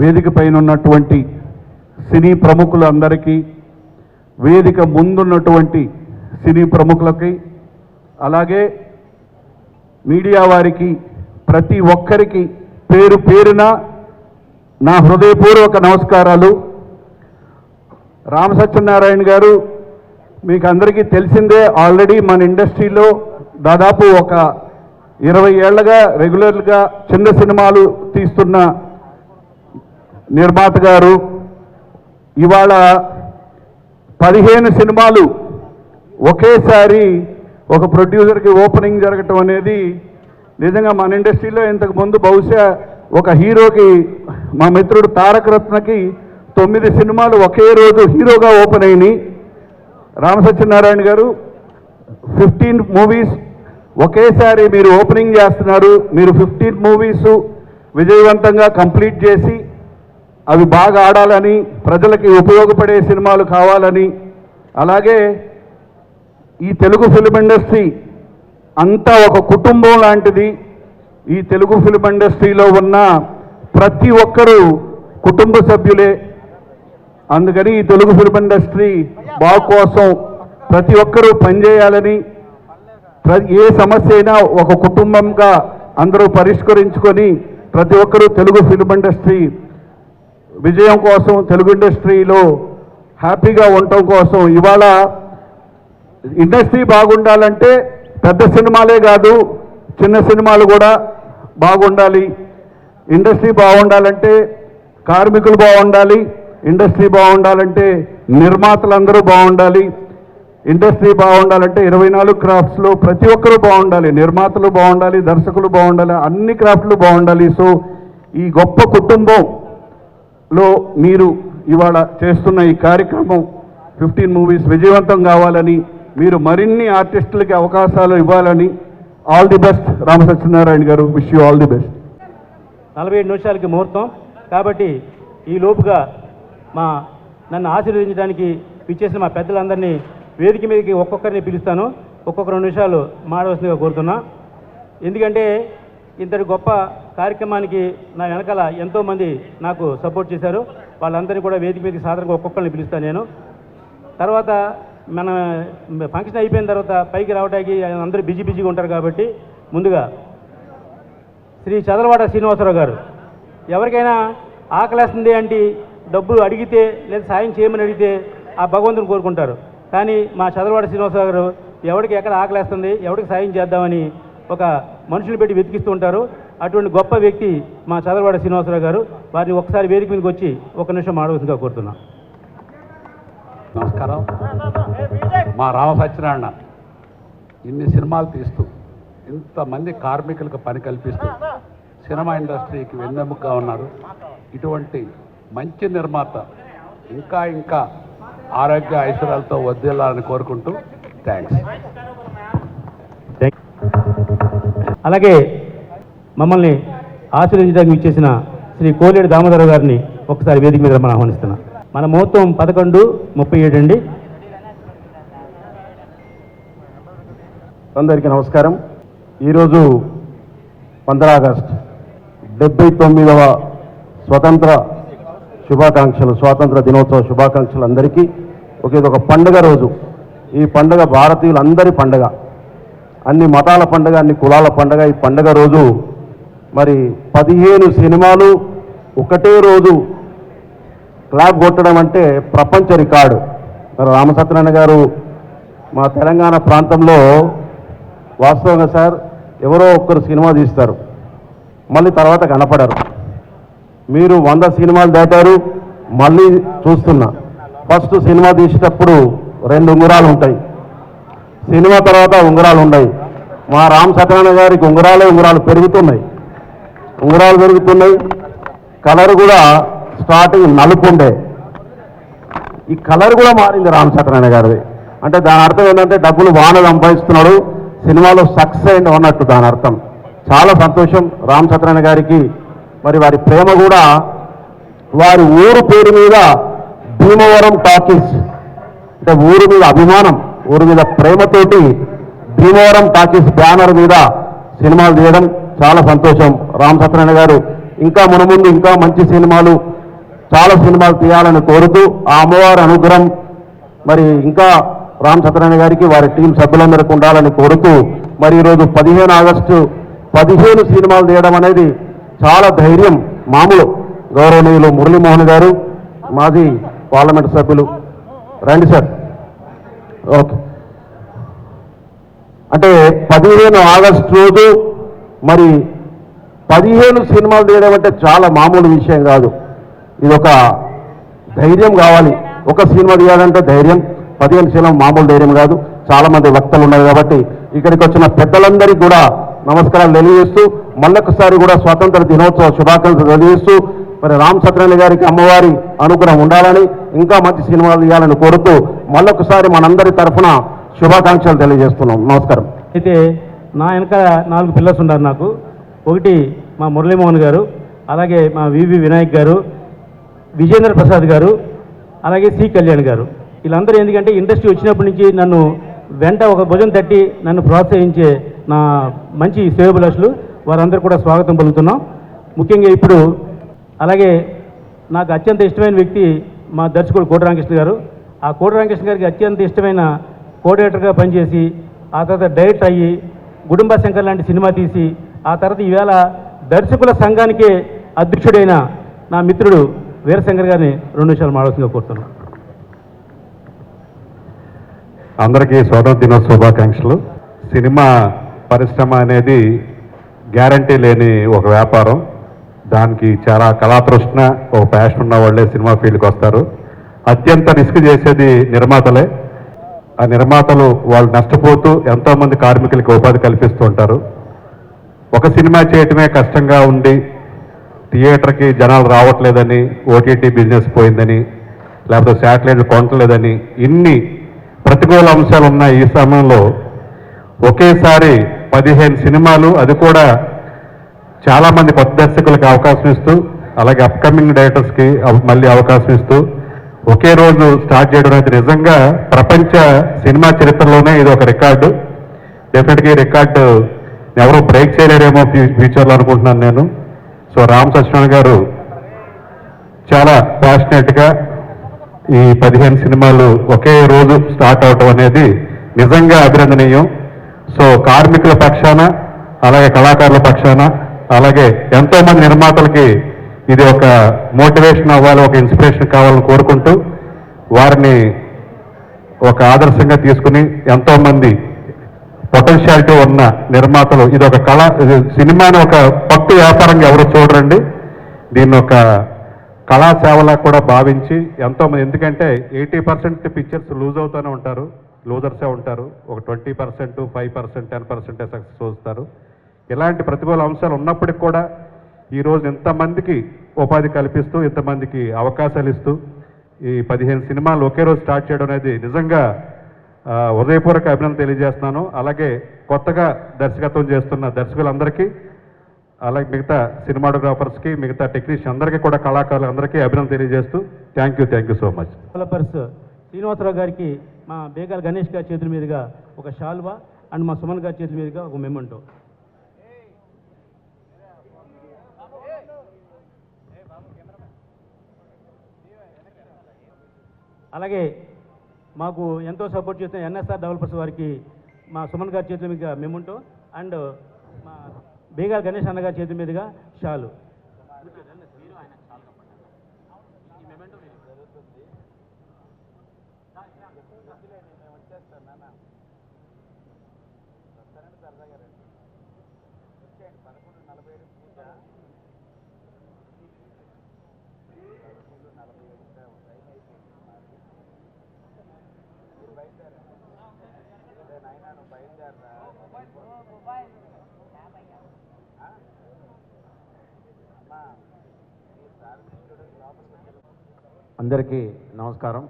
వేదిక పైన ఉన్నటువంటి సినీ ప్రముఖులందరికీ వేదిక ముందున్నటువంటి సినీ ప్రముఖులకి అలాగే మీడియా వారికి ప్రతి ఒక్కరికి పేరు పేరున నా హృదయపూర్వక నమస్కారాలు. రామ సత్యనారాయణ గారు మీకు అందరికీ తెలిసిందే ఆల్రెడీ మన ఇండస్ట్రీలో దాదాపు ఒక ఇరవై ఏళ్ళగా రెగ్యులర్గా చిన్న సినిమాలు తీస్తున్న నిర్మాత గారు ఇవాళ పదిహేను సినిమాలు ఒకేసారి ఒక ప్రొడ్యూసర్కి ఓపెనింగ్ జరగటం అనేది నిజంగా మన ఇండస్ట్రీలో ఇంతకు ముందు బహుశా ఒక హీరోకి మా మిత్రుడు తారక రత్నకి తొమ్మిది సినిమాలు ఒకే రోజు హీరోగా ఓపెన్ అయినాయి. రామసత్యనారాయణ గారు ఫిఫ్టీన్ మూవీస్ ఒకేసారి మీరు ఓపెనింగ్ చేస్తున్నారు. మీరు ఫిఫ్టీన్ మూవీస్ విజయవంతంగా కంప్లీట్ చేసి అవి బాగా ఆడాలని ప్రజలకి ఉపయోగపడే సినిమాలు కావాలని. అలాగే ఈ తెలుగు ఫిలిం ఇండస్ట్రీ అంతా ఒక కుటుంబం లాంటిది. ఈ తెలుగు ఫిలిం ఇండస్ట్రీలో ఉన్న ప్రతి ఒక్కరూ కుటుంబ సభ్యులే. అందుకని ఈ తెలుగు ఫిలిం ఇండస్ట్రీ బాగు కోసం ప్రతి ఒక్కరూ పనిచేయాలని. ప్ర- ఏ సమస్య అయినా ఒక కుటుంబంగా అందరూ పరిష్కరించుకొని ప్రతి ఒక్కరూ తెలుగు ఫిలిం ఇండస్ట్రీ విజయం కోసం తెలుగు ఇండస్ట్రీలో హ్యాపీగా ఉండటం కోసం ఇవాళ ఇండస్ట్రీ బాగుండాలంటే పెద్ద సినిమాలే కాదు చిన్న సినిమాలు కూడా బాగుండాలి. ఇండస్ట్రీ బాగుండాలంటే కార్మికులు బాగుండాలి ఇండస్ట్రీ బాగుండాలంటే నిర్మాతలందరూ బాగుండాలి. ఇండస్ట్రీ బాగుండాలంటే ఇరవై నాలుగు క్రాఫ్ట్స్లో ప్రతి ఒక్కరూ బాగుండాలి నిర్మాతలు బాగుండాలి దర్శకులు బాగుండాలి అన్ని క్రాఫ్ట్లు బాగుండాలి. సో ఈ గొప్ప కుటుంబం లో మీరు ఇవాళ చేస్తున్న ఈ కార్యక్రమం ఫిఫ్టీన్ మూవీస్ విజయవంతం కావాలని మీరు మరిన్ని ఆర్టిస్టులకి అవకాశాలు ఇవ్వాలని all the best. Rama Satyanarayana garu wish you all the best. నలభై ఏడు నిమిషాలకి ముహూర్తం. కాబట్టి ఈ లోపుగా మా నన్ను ఆశీర్వదించడానికి పిచ్చేసిన మా పెద్దలందరినీ వేదిక మీదకి ఒక్కొక్కరిని పిలుస్తాను. ఒక్కొక్క రెండు నిమిషాలు మాడవలసిందిగా కోరుతున్నా. ఎందుకంటే ఇంతటి గొప్ప కార్యక్రమానికి నా వెనకాల ఎంతోమంది నాకు సపోర్ట్ చేశారు. వాళ్ళందరినీ కూడా వేదిక మీదకి సాధారణంగా ఒక్కొక్కరిని పిలుస్తాను నేను. తర్వాత మన ఫంక్షన్ అయిపోయిన తర్వాత పైకి రావడానికి అందరూ బిజీ బిజీగా ఉంటారు కాబట్టి ముందుగా శ్రీ చదలవాడ శ్రీనివాసరావు గారు ఎవరికైనా ఆకలేస్తుంది అంటే డబ్బులు అడిగితే లేదా సాయం చేయమని అడిగితే ఆ భగవంతుని కోరుకుంటారు. కానీ మా చదలవాడ శ్రీనివాసరావు గారు ఎవరికి ఎక్కడ ఆకలేస్తుంది ఎవరికి సాయం చేద్దామని ఒక మనుషులు పెట్టి వెతికిస్తూ ఉంటారు. అటువంటి గొప్ప వ్యక్తి మా చదలవాడ శ్రీనివాసరావు గారు. వారిని ఒకసారి వేదిక మీదకి వచ్చి ఒక నిమిషం ఆడవలసిందిగా కోరుతున్నాం. నమస్కారం. మా రామ సత్యనారాయణ ఇన్ని సినిమాలు తీస్తూ ఇంతమంది కార్మికులకు పని కల్పిస్తూ సినిమా ఇండస్ట్రీకి వెన్నెముకగా ఉన్నారు. ఇటువంటి మంచి నిర్మాత ఇంకా ఇంకా ఆరోగ్య ఐశ్వర్యాలతో వదిలాలని కోరుకుంటూ థ్యాంక్స్. అలాగే మమ్మల్ని ఆశీర్వదించడానికి ఇచ్చేసిన శ్రీ కోలేడు దామోదర గారిని ఒకసారి వేదిక మీద మనం ఆహ్వానిస్తున్నాం. మన ముహూర్తం పదకొండు ముప్పై ఏడు అండి. అందరికీ నమస్కారం. ఈరోజు పంద్రా ఆగస్ట్ డెబ్బై తొమ్మిదవ స్వతంత్ర శుభాకాంక్షలు స్వాతంత్ర దినోత్సవ శుభాకాంక్షలు అందరికీ. ఒక ఇది ఒక పండుగ రోజు. ఈ పండుగ భారతీయులందరి పండుగ. అన్ని మతాల పండుగ అన్ని కులాల పండుగ. ఈ పండుగ రోజు మరి పదిహేను సినిమాలు ఒకటే రోజు క్లాప్ కొట్టడం అంటే ప్రపంచ రికార్డు. మరి రామసత్యనారాయణ గారు మా తెలంగాణ ప్రాంతంలో వాస్తవంగా సార్ ఎవరో ఒక్కరు సినిమా తీస్తారు. మళ్ళీ తర్వాత కనపడరు. మీరు వంద సినిమాలు దాటారు మళ్ళీ చూస్తున్నా. ఫస్ట్ సినిమా తీసేటప్పుడు రెండు ఉంగరాలు ఉంటాయి. సినిమా తర్వాత ఉంగరాలు ఉన్నాయి మా రామ్ సత్యనారాయణ గారికి ఉంగరాలే ఉంగరాలు పెరుగుతున్నాయి. ఉంగరాలు పెరుగుతున్నాయి. కలర్ కూడా స్టార్టింగ్ నలుపు ఉండే. ఈ కలర్ కూడా మారింది రామ్ సత్యనారాయణ గారిది. అంటే దాని అర్థం ఏంటంటే డబ్బులు వాన సంపాదిస్తున్నాడు సినిమాలో సక్సెస్ అయింది అన్నట్టు దాని అర్థం. చాలా సంతోషం రామ్ సత్యనారాయణ గారికి. మరి వారి ప్రేమ కూడా వారి ఊరు పేరు మీద భీమవరం టాకీస్. అంటే ఊరు మీద అభిమానం ఊరు మీద ప్రేమతోటి భీమవరం టాకీస్ బ్యానర్ మీద సినిమాలు తీయడం చాలా సంతోషం. రామ్ సత్యనారాయణ గారు ఇంకా మన ముందు ఇంకా మంచి సినిమాలు చాలా సినిమాలు తీయాలని కోరుతూ ఆ అమ్మవారి అనుగ్రహం మరి ఇంకా రామ్ సత్యనారాయణ గారికి వారి టీం సభ్యులందరికీ ఉండాలని కోరుతూ మరి ఈరోజు పదిహేను ఆగస్టు పదిహేను సినిమాలు తీయడం అనేది చాలా ధైర్యం మామూలు. గౌరవనీయులు మురళీమోహన్ గారు మాజీ పార్లమెంట్ సభ్యులు. రండి సార్. ఓకే. అంటే పదిహేను ఆగస్టు రోజు మరి పదిహేను సినిమాలు తీయడం అంటే చాలా మామూలు విషయం కాదు. ఇది ఒక ధైర్యం కావాలి. ఒక సినిమా తీయాలంటే ధైర్యం. పదిహేను సినిమా మామూలు ధైర్యం కాదు. చాలా మంది వక్తలు ఉన్నారు కాబట్టి ఇక్కడికి వచ్చిన పెద్దలందరికీ కూడా నమస్కారాలు తెలియజేస్తూ మళ్ళొకసారి కూడా స్వాతంత్ర దినోత్సవ శుభాకాంక్షలు తెలియజేస్తూ మరి రామ్ సత్యనారాయణ గారికి అమ్మవారి అనుగ్రహం ఉండాలని ఇంకా మంచి సినిమాలు తీయాలని కోరుతూ మళ్ళొకసారి మనందరి తరఫున శుభాకాంక్షలు తెలియజేస్తున్నాం. నమస్కారం. అయితే నా వెనక నాలుగు పిల్లర్స్ ఉన్నారు నాకు. ఒకటి మా మురళీమోహన్ గారు అలాగే మా వివి వినాయక్ గారు విజేంద్ర ప్రసాద్ గారు అలాగే సి కళ్యాణ్ గారు. వీళ్ళందరూ ఎందుకంటే ఇండస్ట్రీ వచ్చినప్పటి నుంచి నన్ను వెంట ఒక భుజం తట్టి నన్ను ప్రోత్సహించే నా మంచి సేవభిలాషులు వారందరూ కూడా స్వాగతం పలుకుతున్నాం. ముఖ్యంగా ఇప్పుడు అలాగే నాకు అత్యంత ఇష్టమైన వ్యక్తి మా దర్శకుడు కోటి రామకృష్ణ గారు. ఆ కోటి రామకృష్ణ గారికి అత్యంత ఇష్టమైన కోఆర్డినేటర్గా పనిచేసి ఆ తర్వాత డైరెక్ట్ అయ్యి గుడుంబ శంకర్ లాంటి సినిమా తీసి ఆ తర్వాత ఈవేళ దర్శకుల సంఘానికే అధ్యక్షుడైన నా మిత్రుడు వీరశంకర్ గారిని రెండు నిమిషాలు మాడవలసిందిగా కోరుతున్నాను. అందరికీ స్వాతంత్ర దినోత్సవ శుభాకాంక్షలు. సినిమా పరిశ్రమ అనేది గ్యారంటీ లేని ఒక వ్యాపారం. దానికి చాలా కళాతృష్ణ ఒక ప్యాషన్ ఉన్న వాళ్ళే సినిమా ఫీల్డ్కి వస్తారు. అత్యంత రిస్క్ చేసేది నిర్మాతలే. ఆ నిర్మాతలు వాళ్ళు నష్టపోతూ ఎంతోమంది కార్మికులకి ఉపాధి కల్పిస్తూ ఉంటారు. ఒక సినిమా చేయటమే కష్టంగా ఉండి థియేటర్కి జనాలు రావట్లేదని ఓటీటీ బిజినెస్ పోయిందని లేకపోతే శాటిలైట్ కొనట్లేదని ఇన్ని ప్రతికూల అంశాలు ఉన్న ఈ సమయంలో ఒకేసారి పదిహేను సినిమాలు అది కూడా చాలామంది కొత్త దర్శకులకు అవకాశం ఇస్తూ అలాగే అప్కమింగ్ డైరెక్టర్స్కి మళ్ళీ అవకాశం ఇస్తూ ఒకే రోజు స్టార్ట్ చేయడం అనేది నిజంగా ప్రపంచ సినిమా చరిత్రలోనే ఇది ఒక రికార్డు. డెఫినెట్గా ఈ రికార్డు ఎవరు బ్రేక్ చేయలేరేమో ఫ్యూచర్లో అనుకుంటున్నాను నేను. సో రామ్ సత్యనారాయణ గారు చాలా ప్యాషనెట్గా ఈ పదిహేను సినిమాలు ఒకే రోజు స్టార్ట్ అవటం అనేది నిజంగా అభినందనీయం. సో కార్మికుల పక్షాన అలాగే కళాకారుల పక్షాన అలాగే ఎంతోమంది నిర్మాతలకి ఇది ఒక మోటివేషన్ అవ్వాలి ఒక ఇన్స్పిరేషన్ కావాలని కోరుకుంటూ వారిని ఒక ఆదర్శంగా తీసుకుని ఎంతోమంది పొటెన్షియాలిటీ ఉన్న నిర్మాతలు ఇది ఒక కళ సినిమాని ఒక పట్టు వ్యాపారంగా ఎవరు చూడరండి. దీన్ని ఒక కళా సేవలా కూడా భావించి ఎంతోమంది ఎందుకంటే ఎయిటీ పర్సెంట్ పిక్చర్స్ లూజ్ అవుతూనే ఉంటారు లూజర్సే ఉంటారు. ఒక twenty percent five percent ten పర్సెంటే సక్సెస్ చూస్తారు. ఇలాంటి ప్రతికూల అంశాలు ఉన్నప్పటికీ కూడా ఈరోజు ఇంతమందికి ఉపాధి కల్పిస్తూ ఇంతమందికి అవకాశాలు ఇస్తూ ఈ పదిహేను సినిమాలు ఒకే రోజు స్టార్ట్ చేయడం అనేది నిజంగా హృదయపూర్వక అభినందన తెలియజేస్తున్నాను. అలాగే కొత్తగా దర్శకత్వం చేస్తున్న దర్శకులందరికీ అలాగే మిగతా సినిమాటోగ్రాఫర్స్కి మిగతా టెక్నీషియన్ అందరికీ కూడా కళాకారులు అందరికీ అభినందన తెలియజేస్తూ thank you thank you so much. Developers Srinivasa Rao గారికి మా బేగాల గణేష్ గారి చేతుల మీదుగా ఒక షాల్వా అండ్ మా సుమన్ గారి చేతుల మీదుగా ఒక మెమంటో. అలాగే మాకు ఎంతో సపోర్ట్ చేస్తున్న ఎన్ఎస్ఆర్ డెవలపర్స్ వారికి మా సుమన్ గారి చేతుల మీద మేముంటాం. అండ్ మా బీగా గణేష్ అన్న గారి చేతుల మీదుగా షాలు. అందరికీ నమస్కారం.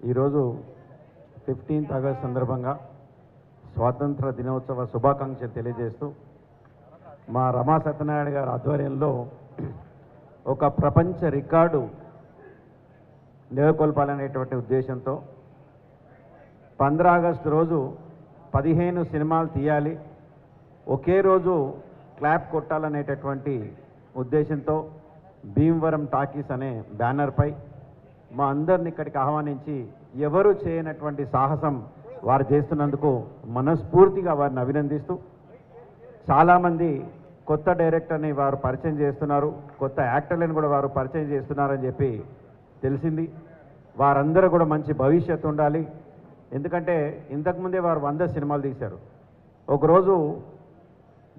ఈరోజు ఫిఫ్టీన్త్ ఆగస్ట్ సందర్భంగా స్వాతంత్ర దినోత్సవ శుభాకాంక్షలు తెలియజేస్తూ మా రమా సత్యనారాయణ గారి ఆధ్వర్యంలో ఒక ప్రపంచ రికార్డు నెలకొల్పాలనేటువంటి ఉద్దేశంతో పంద్ర ఆగస్టు రోజు పదిహేను సినిమాలు తీయాలి ఒకే రోజు క్లాప్ కొట్టాలనేటటువంటి ఉద్దేశంతో భీమవరం టాకీస్ అనే బ్యానర్పై మా అందరిని ఇక్కడికి ఆహ్వానించి ఎవరు చేయనటువంటి సాహసం వారు చేస్తున్నందుకు మనస్ఫూర్తిగా వారిని అభినందిస్తూ చాలామంది కొత్త డైరెక్టర్ని వారు పరిచయం చేస్తున్నారు కొత్త యాక్టర్లను కూడా వారు పరిచయం చేస్తున్నారని చెప్పి తెలిసింది. వారందరూ కూడా మంచి భవిష్యత్తు ఉండాలి. ఎందుకంటే ఇంతకుముందే వారు వంద సినిమాలు తీశారు. ఒకరోజు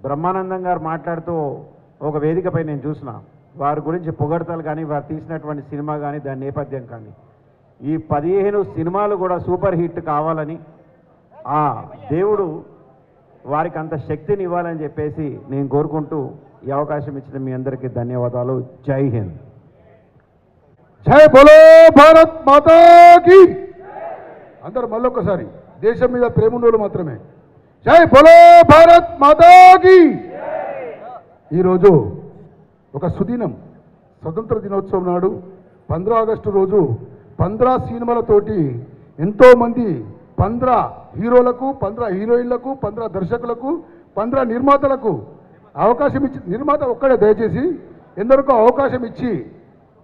బ్రహ్మానందం గారు మాట్లాడుతూ ఒక వేదికపై నేను చూసిన వారి గురించి పొగడతలు కానీ వారు తీసినటువంటి సినిమా కానీ దాని నేపథ్యం కానీ. ఈ పదిహేను సినిమాలు కూడా సూపర్ హిట్ కావాలని ఆ దేవుడు వారికి అంత శక్తిని ఇవ్వాలని చెప్పేసి నేను కోరుకుంటూ ఈ అవకాశం ఇచ్చిన మీ అందరికీ ధన్యవాదాలు. జై హింద్. జై బోలో భారత్ మాతాకి అందరు మళ్ళొక్కసారి దేశం మీద ప్రేమ మాత్రమే. జై బోలో భారత్ మాతాకి ఈరోజు ఒక సుదినం స్వతంత్ర దినోత్సవం నాడు పంద్రా ఆగస్టు రోజు పంద్రా సినిమాలతోటి ఎంతోమంది పంద్రా హీరోలకు పంద్రా హీరోయిన్లకు పంద్రా దర్శకులకు పంద్రా నిర్మాతలకు అవకాశం ఇచ్చి నిర్మాత ఒక్కడే దయచేసి ఎందరికో అవకాశం ఇచ్చి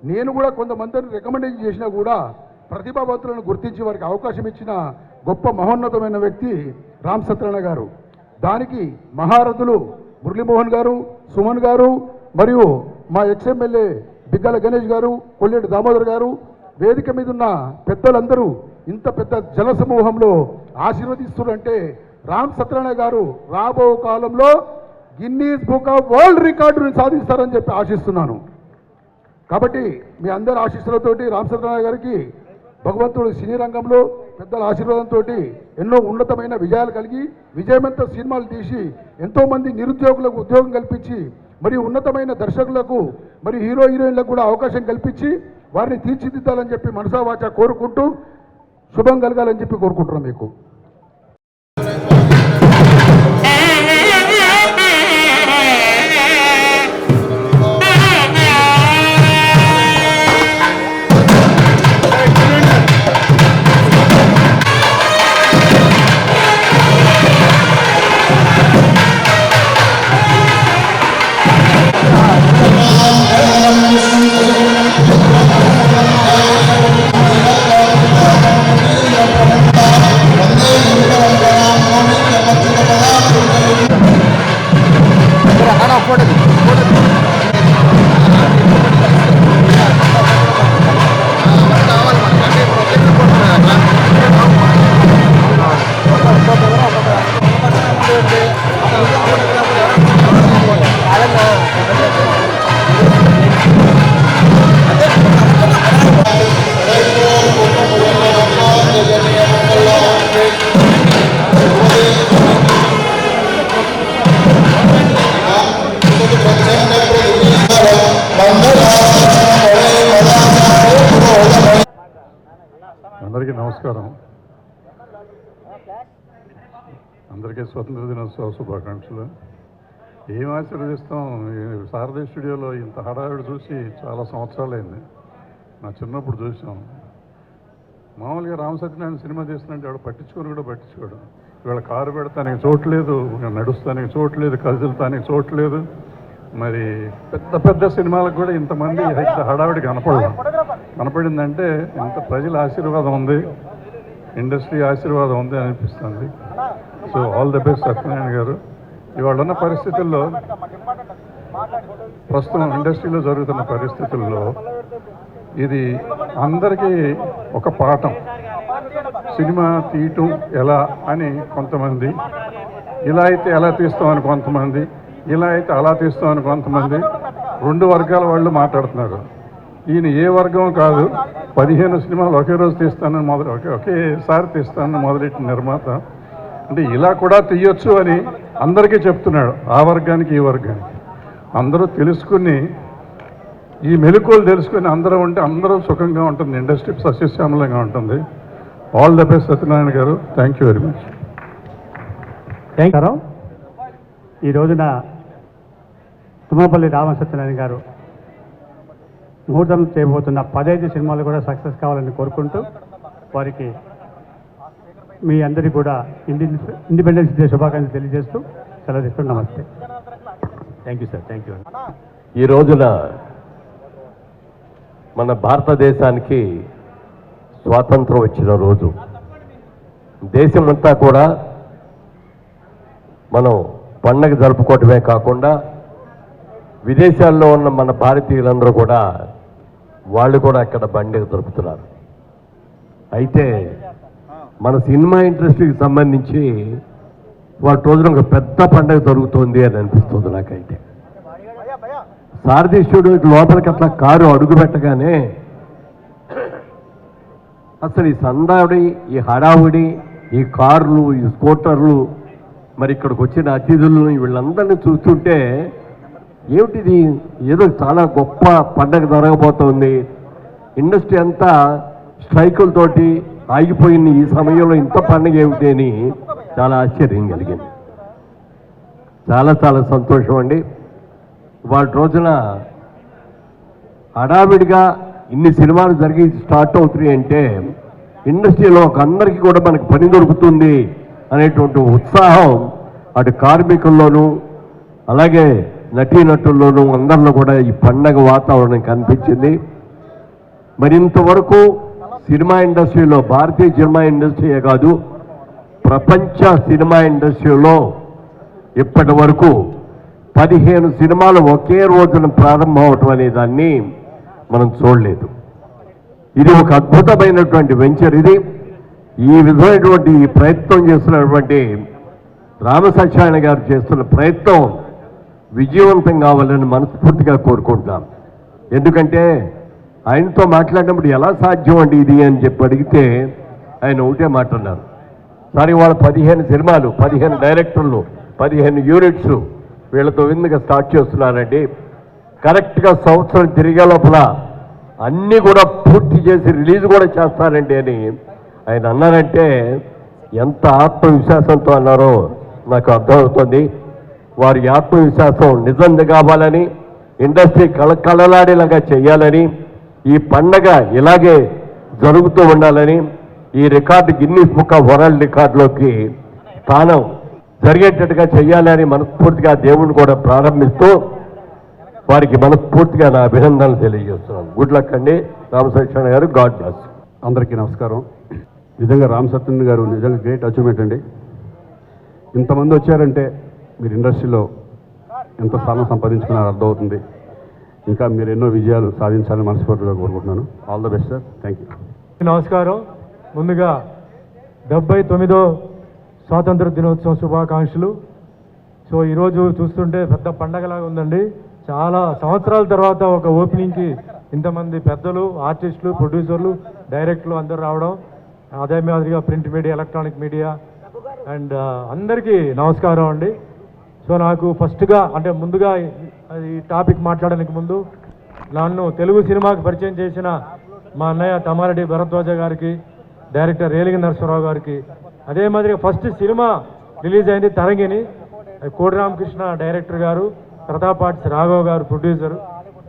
నేను కూడా కొంతమందిని రికమెండేషన్ చేసినా కూడా ప్రతిభావంతులను గుర్తించి వారికి అవకాశం ఇచ్చిన గొప్ప మహోన్నతమైన వ్యక్తి రామ్ సత్యనారాయణ గారు. దానికి మహారథులు మురళీమోహన్ గారు సుమన్ గారు మరియు మా ఎక్స్ఎమ్మెల్యే బిగ్గల గణేష్ గారు కొల్లేటి దామోదర్ గారు వేదిక మీద ఉన్న పెద్దలందరూ ఇంత పెద్ద జన సమూహంలో ఆశీర్వదిస్తున్నారంటే రామ్ సత్యనారాయణ గారు రాబో కాలంలో గిన్నీస్ బుక్ ఆఫ్ వరల్డ్ రికార్డుని సాధిస్తారని చెప్పి ఆశిస్తున్నాను. కాబట్టి మీ అందరి ఆశీస్సులతోటి సత్యనారాయణ గారికి భగవంతుడు సినీ రంగంలో పెద్దల ఆశీర్వాదంతో ఎన్నో ఉన్నతమైన విజయాలు కలిగి విజయమంతా సినిమాలు తీసి ఎంతోమంది నిరుద్యోగులకు ఉద్యోగం కల్పించి మరియు ఉన్నతమైన దర్శకులకు మరియు హీరో హీరోయిన్లకు కూడా అవకాశం కల్పించి వారిని తీర్చిదిద్దాలని చెప్పి మనసావాచ కోరుకుంటూ శుభం కలగాలని చెప్పి కోరుకుంటున్నాం మీకు. అందరికీ నమస్కారం. అందరికీ స్వతంత్ర దినోత్సవ శుభాకాంక్షలు. ఏం ఆశీర్వదిస్తాం? ఈ శారదా స్టూడియోలో ఇంత హడావిడి చూసి చాలా సంవత్సరాలైంది. నా చిన్నప్పుడు చూసాం. మామూలుగా రామ సత్యనారాయణ సినిమా తీస్తున్నట్టు వాడు పట్టించుకొని కూడా పట్టించుకోడు. ఇవాళ కారు పెడతానికి చోట్లేదు నడుస్తానికి చోట్లేదు కదులుతానికి చోట్లేదు మరి పెద్ద పెద్ద సినిమాలకు కూడా ఇంతమంది ఇంత హడావిడి కనపడదు. కనపడిందంటే ఇంత ప్రజల ఆశీర్వాదం ఉంది. ఇండస్ట్రీ ఆశీర్వాదం ఉంది అనిపిస్తుంది. So all the best Satyanarayana garu. ఇవాళ ఉన్న పరిస్థితుల్లో ప్రస్తుతం ఇండస్ట్రీలో జరుగుతున్న పరిస్థితుల్లో ఇది అందరికీ ఒక పాఠం. సినిమా తీయటం ఎలా అని కొంతమంది ఇలా అయితే ఎలా తీస్తామని కొంతమంది ఇలా అయితే అలా తీస్తామని కొంతమంది రెండు వర్గాల వాళ్ళు మాట్లాడుతున్నారు. ఈయన ఏ వర్గం కాదు పదిహేను సినిమాలు ఒకే రోజు తీస్తానని మొదలు ఒకే ఒకేసారి తీస్తానని మొదలెట్టిన నిర్మాత. అంటే ఇలా కూడా తీయొచ్చు అని అందరికీ చెప్తున్నాడు ఆ వర్గానికి ఈ వర్గానికి. అందరూ తెలుసుకుని ఈ మెలకువలు తెలుసుకుని అందరూ ఉంటే అందరూ సుఖంగా ఉంటుంది ఇండస్ట్రీ సస్యశ్యామలంగా ఉంటుంది. All the best Satyanarayana garu. Thank you very much thank you ఈ రోజున తుమ్మపల్లి రామసత్యనారాయణ గారు ముహూర్తం చేయబోతున్న పదహైదు సినిమాలు కూడా సక్సెస్ కావాలని కోరుకుంటూ వారికి మీ అందరికీ కూడా ఇండి ఇండిపెండెన్స్ డే శుభాకాంక్షలు తెలియజేస్తూ సెలవు తీసుకుని నమస్తే. Thank you sir thank you ఈ రోజున మన భారతదేశానికి స్వాతంత్రం వచ్చిన రోజు. దేశమంతా కూడా మనం పండగ జరుపుకోవటమే కాకుండా విదేశాల్లో ఉన్న మన భారతీయులందరూ కూడా వాళ్ళు కూడా అక్కడ బండి దొరుకుతున్నారు. అయితే మన సినిమా ఇండస్ట్రీకి సంబంధించి వాటి రోజున ఒక పెద్ద పండుగ దొరుకుతుంది అని అనిపిస్తుంది నాకైతే. సారథీశ్వరుడు లోపలికి అట్లా కారు అడుగు పెట్టగానే అసలు ఈ సందావుడి ఈ హడావుడి ఈ కార్లు ఈ స్కూటర్లు మరి ఇక్కడికి వచ్చిన అతిథులను వీళ్ళందరినీ చూస్తుంటే ఏమిటిది? ఏదో చాలా గొప్ప పండగ జరగబోతోంది. ఇండస్ట్రీ అంతా స్ట్రైకులతోటి ఆగిపోయింది. ఈ సమయంలో ఇంత పండగ ఏమిటి అని చాలా ఆశ్చర్యం కలిగింది. చాలా చాలా సంతోషం అండి. వాటి రోజున హడావిడిగా ఇన్ని సినిమాలు జరిగి స్టార్ట్ అవుతున్నాయి అంటే ఇండస్ట్రీలో ఒక అందరికీ కూడా మనకి పని దొరుకుతుంది అనేటువంటి ఉత్సాహం అటు కార్మికుల్లోనూ అలాగే నటీనటుల్లోనూ అందరిలో కూడా ఈ పండగ వాతావరణం కనిపించింది. మరి ఇంతవరకు సినిమా ఇండస్ట్రీలో భారతీయ సినిమా ఇండస్ట్రీయే కాదు ప్రపంచ సినిమా ఇండస్ట్రీలో ఇప్పటి వరకు పదిహేను సినిమాలు ఒకే రోజున ప్రారంభం అవటం అనే దాన్ని మనం చూడలేదు. ఇది ఒక అద్భుతమైనటువంటి వెంచర్ ఇది. ఈ విధమైనటువంటి ఈ ప్రయత్నం చేస్తున్నటువంటి రామసత్యనారాయణ గారు చేస్తున్న ప్రయత్నం విజయవంతం కావాలని మనస్ఫూర్తిగా కోరుకుంటున్నాం. ఎందుకంటే ఆయనతో మాట్లాడినప్పుడు ఎలా సాధ్యం అండి ఇది అని చెప్పి అడిగితే ఆయన ఒకటే మాట్లాడినారు సార్ ఇవాళ పదిహేను సినిమాలు పదిహేను డైరెక్టర్లు పదిహేను యూనిట్స్ వీళ్ళతో విందుగా స్టార్ట్ చేస్తున్నారండి. కరెక్ట్గా సంవత్సరం తిరిగే లోపల అన్నీ కూడా పూర్తి చేసి రిలీజ్ కూడా చేస్తారండి అని ఆయన అన్నారంటే ఎంత ఆత్మవిశ్వాసంతో అన్నారో నాకు అర్థమవుతుంది. వారి ఆత్మవిశ్వాసం నిజం కావాలని ఇండస్ట్రీ కళకళలాడేలాగా చేయాలని ఈ పండగ ఇలాగే జరుగుతూ ఉండాలని ఈ record Guinness book of world రికార్డులోకి స్థానం జరిగేటట్టుగా చేయాలని మనస్ఫూర్తిగా దేవుడిని కూడా ప్రారంభిస్తూ వారికి మనస్ఫూర్తిగా నా అభినందనలు తెలియజేస్తున్నాను. గుడ్ లక్ అండి. రామసత్యనారాయణ గారు గాడ్ బ్లెస్ అందరికీ నమస్కారం. నిజంగా రామ్ గారు నిజంగా గ్రేట్ అచీవ్మెంట్ అండి. ఇంతమంది వచ్చారంటే మీరు ఇండస్ట్రీలో ఎంత స్థానం సంపాదించుకున్నారో అర్థమవుతుంది. ఇంకా మీరు ఎన్నో విజయాలు సాధించాలని మనస్ఫూర్తిగా కోరుకుంటున్నాను. All the best sir thank you నమస్కారం. ముందుగా డెబ్బై తొమ్మిదో స్వాతంత్ర దినోత్సవం శుభాకాంక్షలు. సో ఈరోజు చూస్తుంటే పెద్ద పండగలాగా ఉందండి. చాలా సంవత్సరాల తర్వాత ఒక ఓపెనింగ్కి ఇంతమంది పెద్దలు ఆర్టిస్టులు ప్రొడ్యూసర్లు డైరెక్టర్లు అందరూ రావడం. అదే మాదిరిగా print media electronic media. And అందరికీ నమస్కారం అండి. సో నాకు ఫస్ట్గా అంటే ముందుగా ఈ టాపిక్ మాట్లాడడానికి ముందు నన్ను తెలుగు సినిమాకి పరిచయం చేసిన మా అన్నయ్య తమారెడ్డి భరద్వాజ గారికి డైరెక్టర్ రేలింగ నరసింహరావు గారికి. అదే మాదిరిగా ఫస్ట్ సినిమా రిలీజ్ అయింది తరంగిని కోడి రామకృష్ణ డైరెక్టర్ గారు ప్రతాపాటి రాఘవ్ గారు ప్రొడ్యూసర్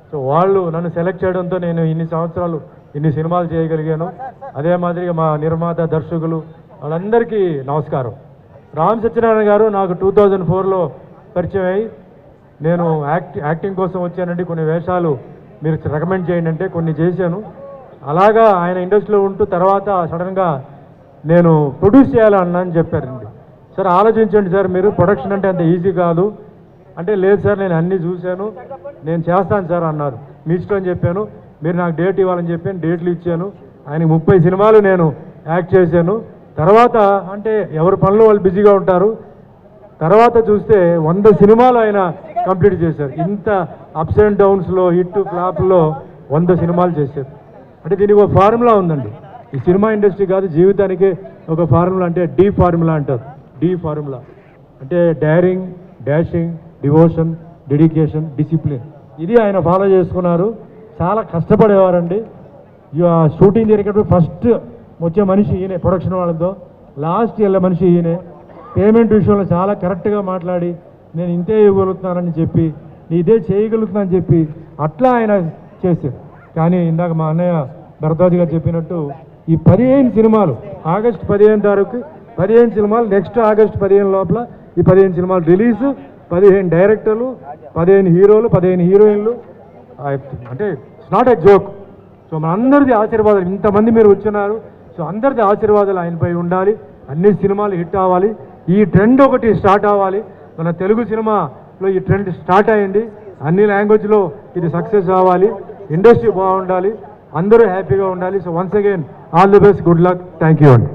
సో వాళ్ళు నన్ను సెలెక్ట్ చేయడంతో నేను ఇన్ని సంవత్సరాలు ఇన్ని సినిమాలు చేయగలిగాను. అదే మాదిరిగా మా నిర్మాత దర్శకులు వాళ్ళందరికీ నమస్కారం. రామ్ సత్యనారాయణ గారు నాకు టూ థౌజండ్ ఫోర్లో పరిచయం అయ్యి నేను యాక్టి యాక్టింగ్ కోసం వచ్చానండి. కొన్ని వేషాలు మీరు రికమెండ్ చేయండి అంటే కొన్ని చేశాను. అలాగా ఆయన ఇండస్ట్రీలో ఉంటూ తర్వాత సడన్గా నేను ప్రొడ్యూస్ చేయాలన్నా అని చెప్పారండి. సార్ ఆలోచించండి సార్ మీరు ప్రొడక్షన్ అంటే అంత ఈజీ కాదు. అంటే లేదు సార్ నేను అన్నీ చూశాను. నేను చేస్తాను సార్ అన్నారు. మీ ఇష్టం అని చెప్పాను. మీరు నాకు డేట్ ఇవ్వాలని చెప్పాను డేట్లు ఇచ్చాను. ఆయనకి ముప్పై సినిమాలు నేను యాక్ట్ చేశాను. తర్వాత అంటే ఎవరి పనులు వాళ్ళు బిజీగా ఉంటారు. తర్వాత చూస్తే వంద సినిమాలు ఆయన కంప్లీట్ చేశారు. ఇంత అప్స్ అండ్ డౌన్స్లో హిట్ ఫ్లాప్లో వంద సినిమాలు చేశారు. అంటే దీనికి ఒక ఫార్ములా ఉందండి. ఈ సినిమా ఇండస్ట్రీ కాదు జీవితానికి ఒక ఫార్ములా అంటే డీ ఫార్ములా అంటారు. D formula. అంటే daring dashing devotion dedication discipline ఇది ఆయన ఫాలో చేసుకున్నారు. చాలా కష్టపడేవారండి. షూటింగ్ జరిగేటప్పుడు ఫస్ట్ వచ్చే మనిషి ఈయనే ప్రొడక్షన్ వాళ్ళతో. లాస్ట్ వెళ్ళే మనిషి ఈయనే. పేమెంట్ విషయంలో చాలా కరెక్ట్గా మాట్లాడి నేను ఇంతే ఇవ్వగలుగుతున్నానని చెప్పి నీ ఇదే చేయగలుగుతున్నానని చెప్పి అట్లా ఆయన చేశారు. కానీ ఇందాక మా అన్నయ్య భరద్వాజ్ గారు చెప్పినట్టు ఈ పదిహేను సినిమాలు ఆగస్ట్ పదిహేను తారీఖు పదిహేను సినిమాలు నెక్స్ట్ ఆగస్ట్ పదిహేను లోపల ఈ పదిహేను సినిమాలు రిలీజ్ పదిహేను డైరెక్టర్లు పదిహేను హీరోలు పదిహేను హీరోయిన్లు. అంటే it's not a joke so మన అందరిది ఆశీర్వాదాలు ఇంతమంది మీరు వచ్చున్నారు సో అందరిది ఆశీర్వాదాలు ఆయనపై ఉండాలి. అన్ని సినిమాలు హిట్ అవ్వాలి. ఈ ట్రెండ్ ఒకటి స్టార్ట్ అవ్వాలి. మన తెలుగు సినిమాలో ఈ ట్రెండ్ స్టార్ట్ అయింది. అన్ని లాంగ్వేజ్లో ఇది సక్సెస్ అవ్వాలి. ఇండస్ట్రీ బాగుండాలి. అందరూ హ్యాపీగా ఉండాలి. So once again all the best good luck thank you అండి